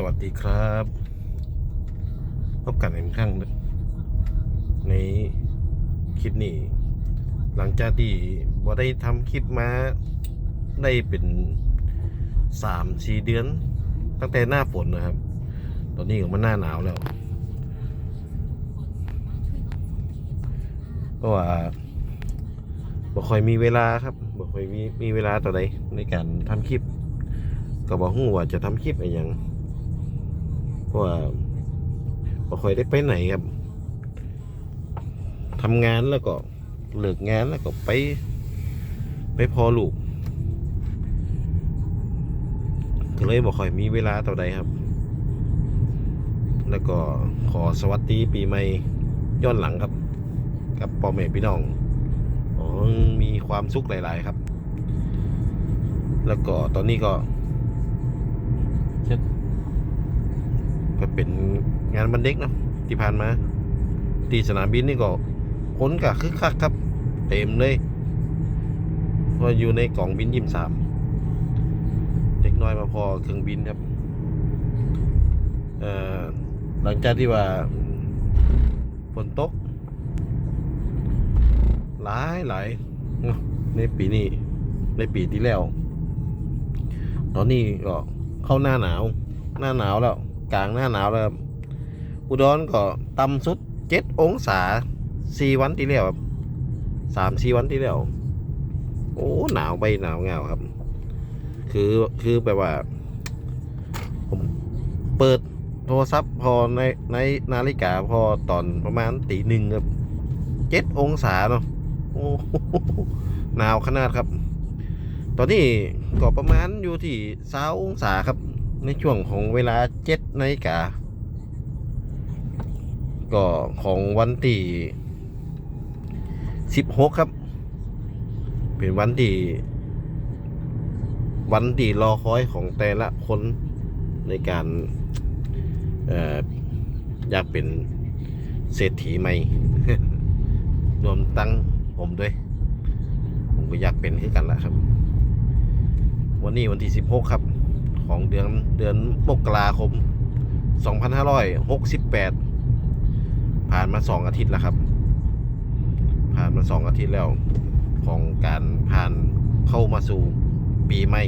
สวัสดีครับ พบกันอีกครั้งในคลิปนี้ หลังจากที่ว่าได้ทำคลิปมาได้เป็นสามสี่เดือน ตั้งแต่หน้าฝนนะครับ ตอนนี้ก็มันหน้าหนาวแล้วก็ว่าบ่ค่อยมีเวลาครับบ่ค่อยมีมีเวลาต่อใดในการทำคลิปก็บอกฮู้ว่าจะทำคลิปอะไรอย่าง เพราะว่าบ่ค่อยได้ไปไหนครับทำงานแล้วก็เลิกงานแล้วก็ไป ไปพอลูกก็เลยบ่ค่อยมีเวลาต่อใดครับ แล้วก็ขอสวัสดีปีใหม่ย้อนหลังครับ กับพ่อแม่พี่น้องอ๋อมีความสุขหลาย ๆ ครับ แล้วก็ตอนนี้ก็เช็ด ก็เป็นงานบันเด็กนะที่ผ่านมา ที่สนามบินนี่ก็คนก็คึกคักครับ เต็มเลยเพราอยู่ในกล่องบินยิมสามเด็กน้อยมาพอเครื่องบินครับหลังจากที่ว่าฝนตก หลายหลายในปีนี้ ในปีที่แล้ว ตอนนี้ก็เข้าหน้าหนาว หน้าหนาวแล้ว กลางหน้าหนาวแล้วครับอุดรก็ต่ำสุดเจ็ดองศาสี่วันที่แล้วครับสามสี่วันที่แล้วโอ้หนาวไปหนาวเงาครับ คือคือแบบว่า ผมเปิดโทรศัพท์พอในในนาฬิกาพอตอนประมาณตีหนึ่งครับเจ็ดองศาเนาะโอ้หหนาวขนาดครับ ตอนนี้ก็ประมาณอยู่ที่สาองศาครับ ในช่วงของเวลาเจ็ดนาฬิกาก็ของวันที่สิบหกครับ เป็นวันที่วันที่รอคอยของแต่ละคนในการออยากเป็นเศรษฐีใหม่ รวมตั้งผมด้วย ผมก็อยากเป็นคือกันละครับ วันนี้วันที่16ครับ ของเดือนเดือนมกราคม 2568 ผ่านมา2อาทิตย์แล้วครับ ผ่านมา2อาทิตย์แล้วของการผ่านเข้ามาสู่ปีใหม่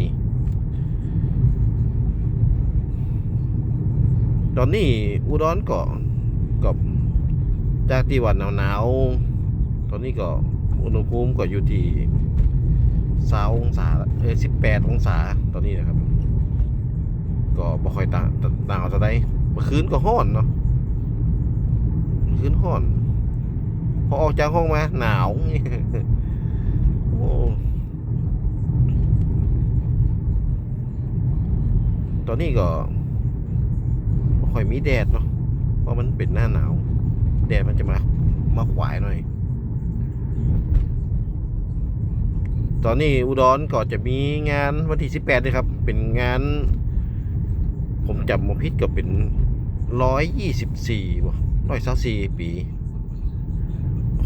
ตอนนี้อุดรก็กับจากที่วันหนาวๆ ตอนนี้ก็อุณหภูมิก็อยู่ที่สาองศาเออสิบแปดองศาตอนนี้นะครับ ก็บ่ค่อยต่างต่างเอาเท่าใดเมื่อคืนก็ห้อนเนาะเมื่อคืนห้อน พอออกจากห้องมาหนาวโอ้ตอนนี้ก็บ่ค่อยมีแดดเนาะเพราะมันเป็นหน้าหนาว แดดมันจะมามาขวายหน่อย ตอนนี้อุดรก็จะมีงานวันที่สิบแปดนะครับ เป็นงาน ผมจำมาพิษก็เป็นร้อยยี่สิบสี่บ่ร้อยสาสี่ปี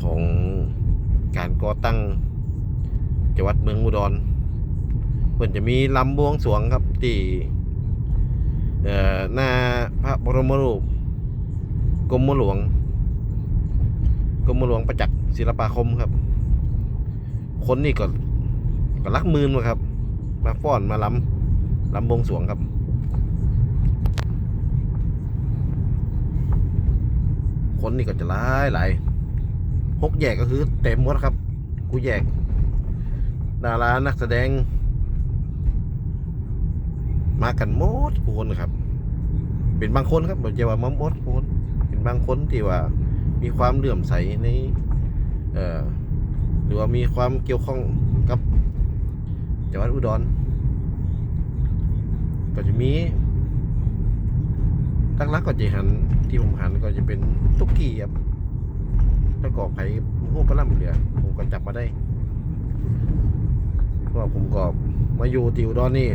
ของการก่อตั้งจังหวัดเมืองอุดรเพิ่นจะมีลำบวงสวงครับที่เอ่อหน้าพระบรมรูปกรมหลวงกรมหลวงประจักษ์ศิลปาคมครับ คนนี่ก็ก็รักมืนมาครับ มาฟ้อนมาลำลำบวงสวงครับ คนนี่ก็จะหลายหลายหกแยกก็คือเต็มหมดครับกูแยก ดารานักแสดง มากันหมดทุกคนครับ เป็นบางคนครับบอกจะว่ามาหมดคนเป็นบางคนที่ว่า มีความเลื่อมใสในเอ่อหรือว่ามีความเกี่ยวข้องกับจังหวัดอุดรก็จะมี ตั้งรักก็จะหันที่ผมหันก็จะเป็นตุ๊กกี้ครับแล้วก็ไผ่พวกระลำเหลือผมก็จับมาได้เพราะผมก็มาอยู่ที่อุดรนี่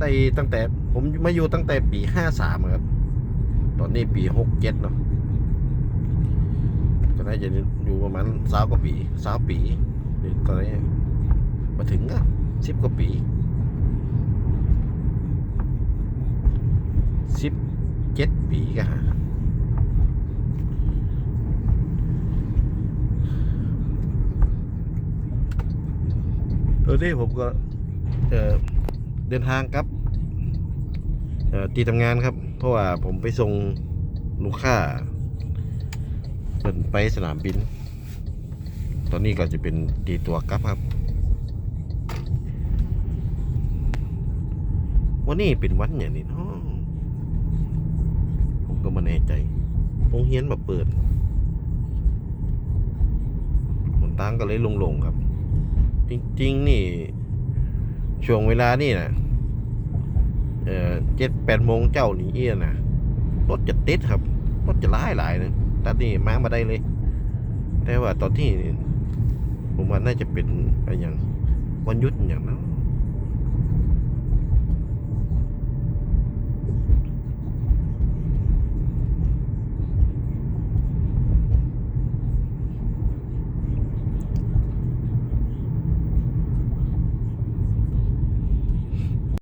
ได้ตั้งแต่ผมมาอยู่ตั้งแต่ปีห้าสามครับ ตอนนี้ปีหกเจ็ดเนาะก็น่าจะอยู่ประมาณสาวกว่าปีสาวปีตอนนี้มาถึงอะสิบกว่าปี สิบเจ็ดปีก็ฮะตอนนี้ผมก็เดินทางครับตีทำงานครับ เพราะว่าผมไปส่งลูกค้าเป็นไปสนามบิน ตอนนี้ก็จะเป็นตีตัวกลับครับ วันนี้เป็นวันอย่างนี้เนาะ แน่ใจโรงเรียนแบบเปิดหนทางก็เลยลงๆครับ จริง ๆ นี่ ช่วงเวลานี่นะเออเจ็ดแปดโมงเจ้านี่เอี้ยนะรถจะติดครับ รถจะหลายหลายนะแต่นี่มามาได้เลย แต่ว่าตอนที่ ผมว่าน่าจะเป็นอะไรอย่างวันหยุดอย่างนั้น